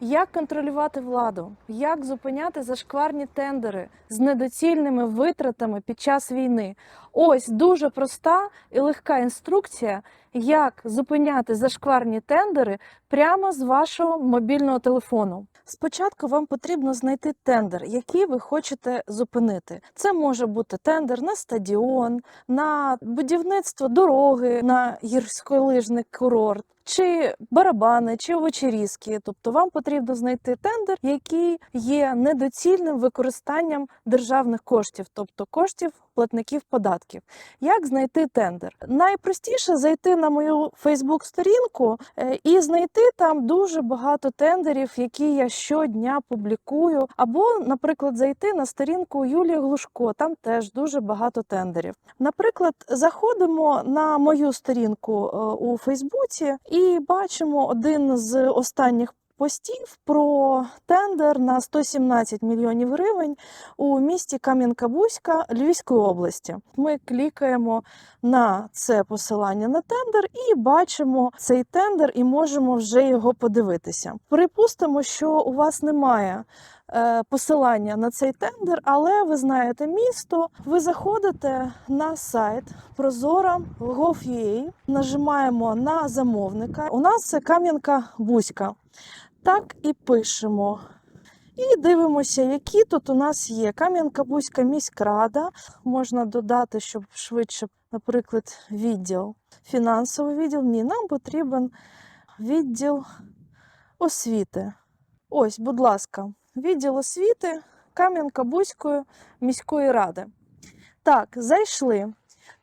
Як контролювати владу? Як зупиняти зашкварні тендери з недоцільними витратами під час війни? Ось дуже проста і легка інструкція, як зупиняти зашкварні тендери прямо з вашого мобільного телефону. Спочатку вам потрібно знайти тендер, який ви хочете зупинити. Це може бути тендер на стадіон, на будівництво дороги, на гірськолижний курорт. Чи барабани, чи вечерізки. Тобто вам потрібно знайти тендер, який є недоцільним використанням державних коштів, тобто коштів платників податків. Як знайти тендер? Найпростіше зайти на мою Фейсбук-сторінку е, і знайти там дуже багато тендерів, які я щодня публікую. Або, наприклад, зайти на сторінку Юлії Глушко, там теж дуже багато тендерів. Наприклад, заходимо на мою сторінку е, у Фейсбуці і бачимо один з останніх. Постів про тендер на 117 мільйонів гривень у місті Кам'янка-Бузька Львівської області. Ми клікаємо на це посилання на тендер і бачимо цей тендер, і можемо вже його подивитися. Припустимо, що у вас немає е, посилання на цей тендер, але ви знаєте місто. Ви заходите на сайт Prozora.gov.ua, нажимаємо на замовника. У нас це Кам'янка-Бузька. Так і пишемо. І дивимося, які тут у нас є. Кам'янка-Бузька міськрада. Можна додати, щоб швидше, наприклад, відділ. Фінансовий відділ. Ні, нам потрібен відділ освіти. Ось, будь ласка, відділ освіти Кам'янка-Бузької міської ради. Так, зайшли.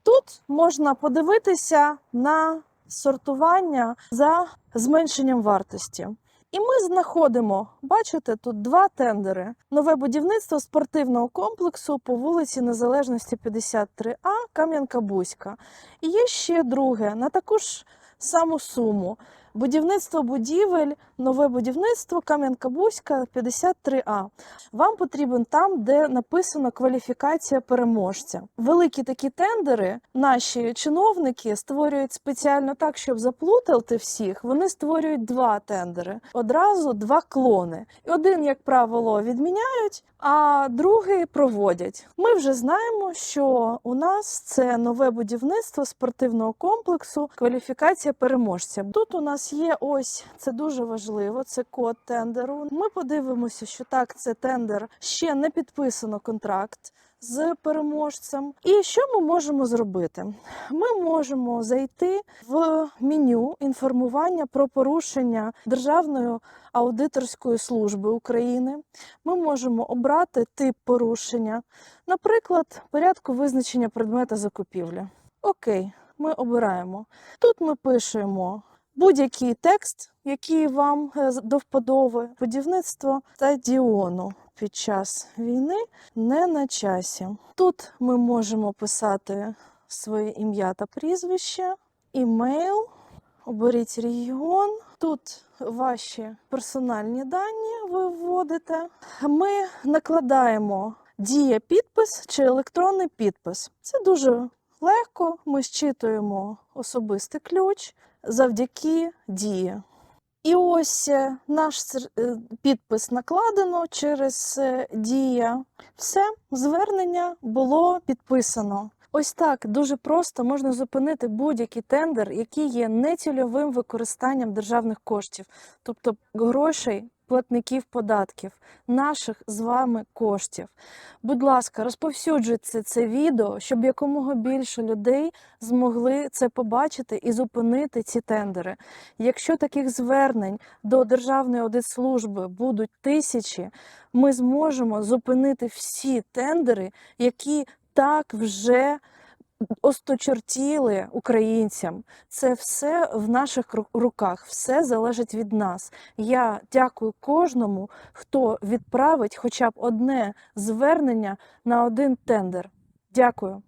Тут можна подивитися на сортування за зменшенням вартості. І ми знаходимо, бачите, тут два тендери: нове будівництво спортивного комплексу по вулиці Незалежності 53А Кам'янка-Бузька. І є ще друге на таку ж саму суму. Будівництво будівель, нове будівництво Кам'янка-Бузька 53А. Вам потрібен там, де написано кваліфікація переможця. Великі такі тендери наші чиновники створюють спеціально так, щоб заплутати всіх. Вони створюють два тендери, одразу два клони. Один, як правило, відміняють, а другий проводять. Ми вже знаємо, що у нас це нове будівництво спортивного комплексу, кваліфікація переможця. Тут у нас є ось це дуже важливо. Це код тендеру. Ми подивимося, що так, це тендер ще не підписано контракт. З переможцем, і що ми можемо зробити? Ми можемо зайти в меню інформування про порушення Державної аудиторської служби України. Ми можемо обрати тип порушення, наприклад, порядку визначення предмета закупівлі. Окей, ми обираємо. Тут ми пишемо будь-який текст, який вам е, до вподоби, будівництво стадіону під час війни не на часі. Тут ми можемо писати своє ім'я та прізвище, імейл, оберіть регіон. Тут ваші персональні дані ви вводите. Ми накладаємо дія підпис чи електронний підпис. Це дуже легко. Ми щитуємо особистий ключ завдяки дії. І ось е, наш е, підпис накладено через е, дія. Все, звернення було підписано. Ось так дуже просто можна зупинити будь-який тендер, який є нецільовим використанням державних коштів, тобто грошей платників податків, наших з вами коштів. Будь ласка, розповсюджуйте це відео, щоб якомога більше людей змогли це побачити і зупинити ці тендери. Якщо таких звернень до Державної аудитслужби будуть тисячі, ми зможемо зупинити всі тендери, які так вже осточертіли українцям. Це все в наших ру- руках, все залежить від нас. Я дякую кожному, хто відправить хоча б одне звернення на один тендер. Дякую.